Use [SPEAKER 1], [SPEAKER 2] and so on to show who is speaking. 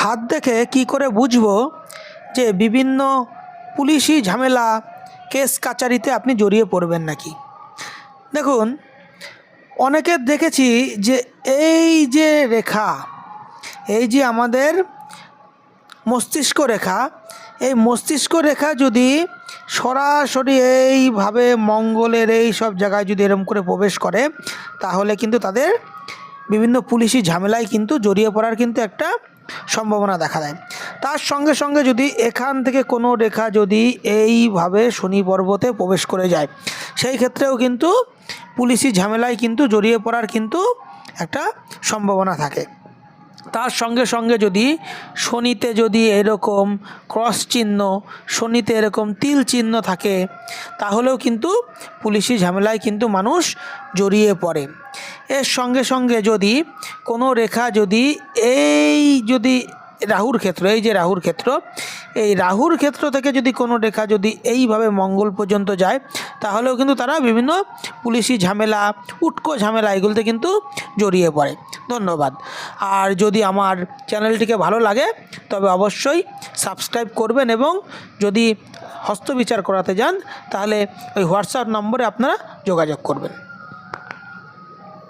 [SPEAKER 1] হাত দেখে কি করে বুঝব যে বিভিন্ন পুলিশি ঝামেলা, কেস কাচারিতে আপনি জড়িয়ে পড়বেন নাকি? দেখুন অনেকের দেখেছি যে এই যে রেখা, এই যে আমাদের মস্তিষ্ক রেখা, এই মস্তিষ্ক রেখা যদি সরাসরি এইভাবে মঙ্গলের এই সব জায়গায় যদি এরম করে প্রবেশ করে, তাহলে কিন্তু তাদের বিভিন্ন পুলিশি ঝামেলায় কিন্তু জড়িয়ে পড়ার কিন্তু একটা সম্ভাবনা দেখা দেয়। তার সঙ্গে সঙ্গে যদি এখান থেকে কোনো রেখা যদি এইভাবে শনি পর্বতে প্রবেশ করে যায়, সেই ক্ষেত্রেও কিন্তু পুলিশি ঝামেলায় কিন্তু জড়িয়ে পড়ার কিন্তু একটা সম্ভাবনা থাকে। তার সঙ্গে সঙ্গে যদি শনিতে যদি এরকম ক্রস চিহ্ন, শনিতে এরকম তিল চিহ্ন থাকে, তাহলেও কিন্তু পুলিশি ঝামেলায় কিন্তু মানুষ জড়িয়ে পড়ে। এর সঙ্গে সঙ্গে যদি কোনো রেখা যদি এই যদি রাহুর ক্ষেত্র, এই যে রাহুর ক্ষেত্র, এই রাহুর ক্ষেত্র থেকে যদি কোনো রেখা যদি এইভাবে মঙ্গল পর্যন্ত যায়, তাহলেও কিন্তু তারা বিভিন্ন পুলিশি ঝামেলা, উটকো ঝামেলা এগুলোতে কিন্তু জড়িয়ে পড়ে। ধন্যবাদ। আর যদি আমার চ্যানেলটিকে ভালো লাগে, তবে অবশ্যই সাবস্ক্রাইব করবেন এবং যদি হস্তবিচার করাতে যান, তাহলে ওই হোয়াটসঅ্যাপ নম্বরে আপনারা যোগাযোগ করবেন।